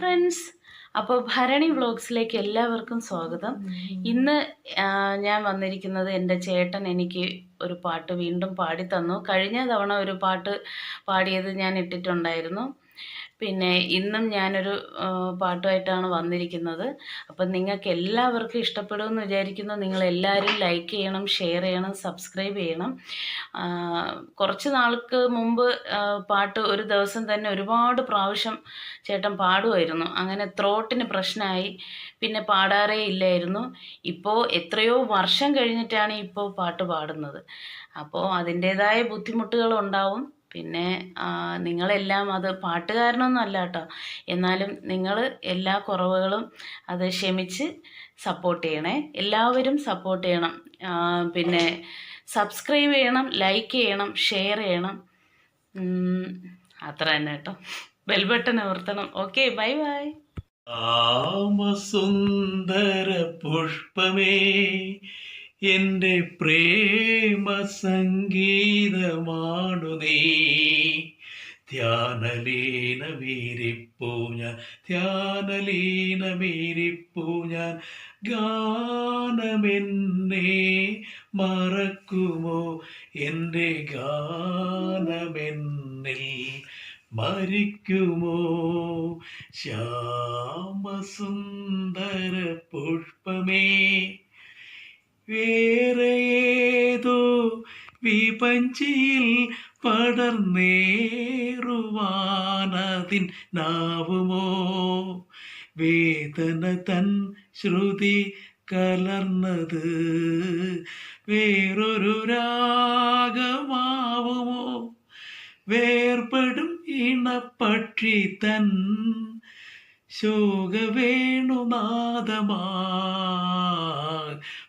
Friends അപ്പോൾ ഭരണി വ്ളോഗ്സിലേക്ക് എല്ലാവർക്കും സ്വാഗതം. ഇന്ന് ഞാൻ വന്നിരിക്കുന്നത് എന്റെ ചേട്ടൻ എനിക്ക് ഒരു പാട്ട് വീണ്ടും പാടി തന്നു കഴിഞ്ഞ തവണ ഒരു പാട്ട് പാടിയത് ഞാൻ ഇട്ടിട്ടുണ്ടായിരുന്നു. പിന്നെ ഇന്നും ഞാനൊരു പാട്ടുമായിട്ടാണ് വന്നിരിക്കുന്നത്. അപ്പം നിങ്ങൾക്ക് എല്ലാവർക്കും ഇഷ്ടപ്പെടുമെന്ന് വിചാരിക്കുന്നു. നിങ്ങൾ എല്ലാവരും ലൈക്ക് ചെയ്യണം ഷെയർ ചെയ്യണം സബ്സ്ക്രൈബ് ചെയ്യണം. കുറച്ച് നാൾക്ക് മുമ്പ് പാട്ട് ഒരു ദിവസം തന്നെ ഒരുപാട് പ്രാവശ്യം ചേട്ടൻ പാടുമായിരുന്നു. അങ്ങനെ ത്രോട്ടിന് പ്രശ്നമായി. പിന്നെ പാടാറേ ഇല്ലായിരുന്നു. ഇപ്പോൾ എത്രയോ വർഷം കഴിഞ്ഞിട്ടാണ് ഇപ്പോൾ പാട്ട് പാടുന്നത്. അപ്പോൾ അതിന്റേതായ ബുദ്ധിമുട്ടുകൾ ഉണ്ടാവും പിന്നെ നിങ്ങളെല്ലാം അത് പാട്ടുകാരനൊന്നും അല്ല കേട്ടോ എന്നാലും നിങ്ങൾ എല്ലാ കുറവുകളും അത് ക്ഷമിച്ച് സപ്പോർട്ട് ചെയ്യണേ. എല്ലാവരും സപ്പോർട്ട് ചെയ്യണം. പിന്നെ സബ്സ്ക്രൈബ് ചെയ്യണം ലൈക്ക് ചെയ്യണം ഷെയർ ചെയ്യണം. അത്ര തന്നെ കേട്ടോ ബെൽ ബട്ടൺ അമർത്തണം ഓക്കെ ബൈ ബൈ ആമസുന്ദര പുഷ്പമേ. എന്റെ പ്രേമ സംഗീതമാണു നീ. ധ്യാനലീന മീരിപ്പൂ ഞാൻ ധ്യാനലീന മീരിപ്പൂ ഞാൻ. ഗാനമെന്നെ മറക്കുമോ? എന്റെ ഗാനമെന്നിൽ മരിക്കുമോ? ശ്യാമസുന്ദര പുഷ്പമേ വേറെ ഏതോ വിപഞ്ചിയിൽ പടർന്നേറുവാനതിൻ നാവുമോ? വേദന തൻ ശ്രുതി കലർന്നത് വേറൊരു രാഗമാവുമോ? വേർപെടും ഇണപ്പക്ഷി തൻ ശോകവേണുനാദമാ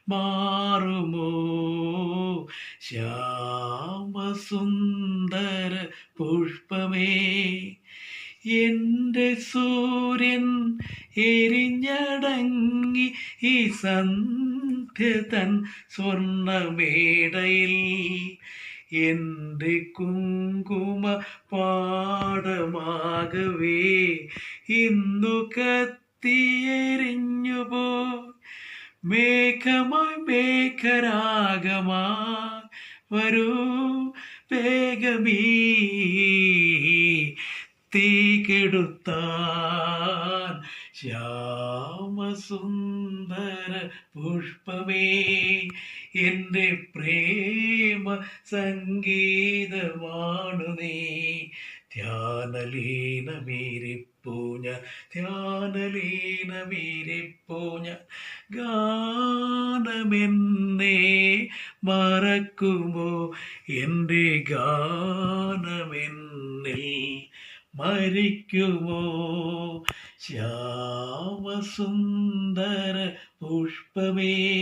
മാറുമോ? ശ്യാമസുന്ദര പുഷ്പമേ എന്റെ സൂര്യൻ എരിഞ്ഞടങ്ങി ഈ സന്ധ്യ തൻ സ്വർണമേടയിൽ എന്റെ കുങ്കുമ പാടമാകവേ ഇന്നു കത്തിയെരിഞ്ഞുപോ. മേഘമായി മേഘരാഗമായി വരൂ വേഗമീ തീ കെടുത്താൻ ശ്യാമസുന്ദര പുഷ്പമേ. എന്റെ പ്രേമ സംഗീതമാണു നീ ധ്യാനലീന വീരിപ്പൂഞ്ഞ ധ്യാനലീന വീരിപ്പൂഞ്ഞ ഗാനമെന്നേ മറക്കുമോ? എന്റെ ഗാനമെന്നിൽ മരിക്കുമോ? ശ്യാമസുന്ദര പുഷ്പമേ.